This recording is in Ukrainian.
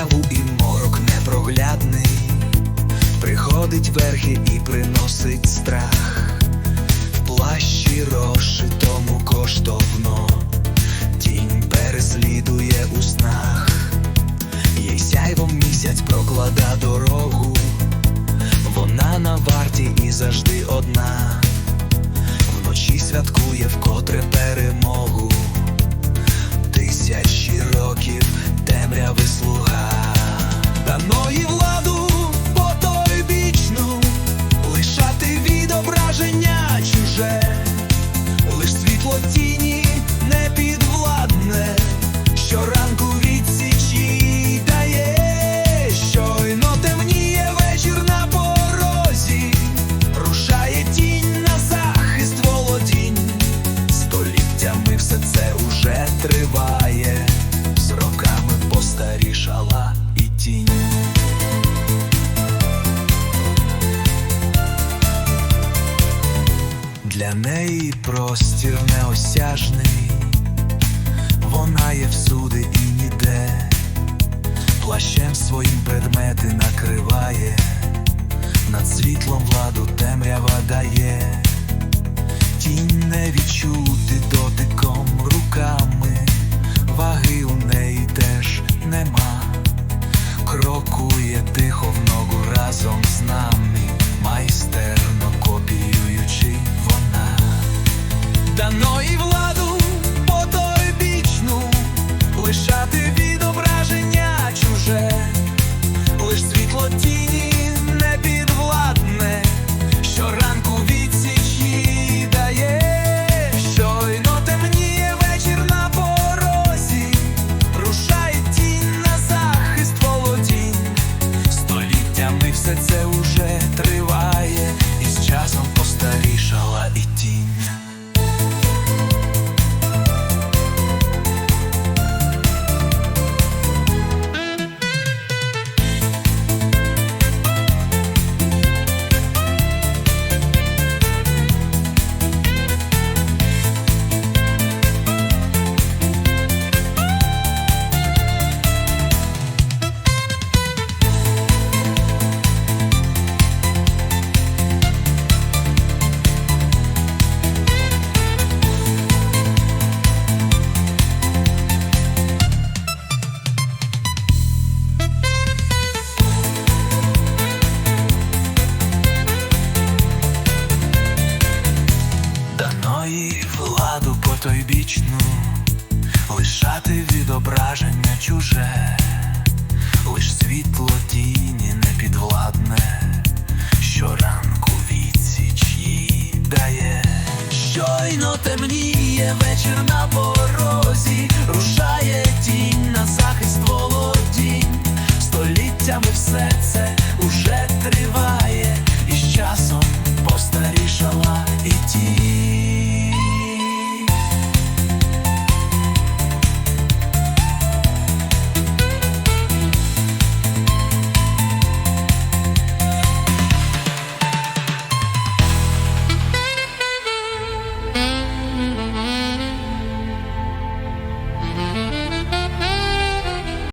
темряву і морок непроглядний, приходить верхи і приносить страх, в плащі розшитому коштовно, тінь переслідує у снах, їй сяйвом місяць проклада дорогу, вона на варті і завжди одна, Для неї простір неосяжний, вона є всюди і ніде, плащем своїм предмети накриває, над світлом владу темрява дає. Тінь не відчути дотиком руками, ваги у неї теж нема. Крокує тихо в ногу разом з нами, майстерно Даної владу потойбічну, лишати відображення чуже, лиш світло тіні непідвладне, щоранку відсічі дає, щойно темніє вечір на порозі, рушає тінь на захист володінь, століттями все це уже триває, і з часом постарішала і тінь. їх ладу потойбічну, лишати відображення чуже, лиш світло тіні непідвладне, щоранку відсіч їй дає, щойно темніє вечір на порозі, рушає тінь на захист володінь, століттями все це уже триває, і з часом постарішала і тінь.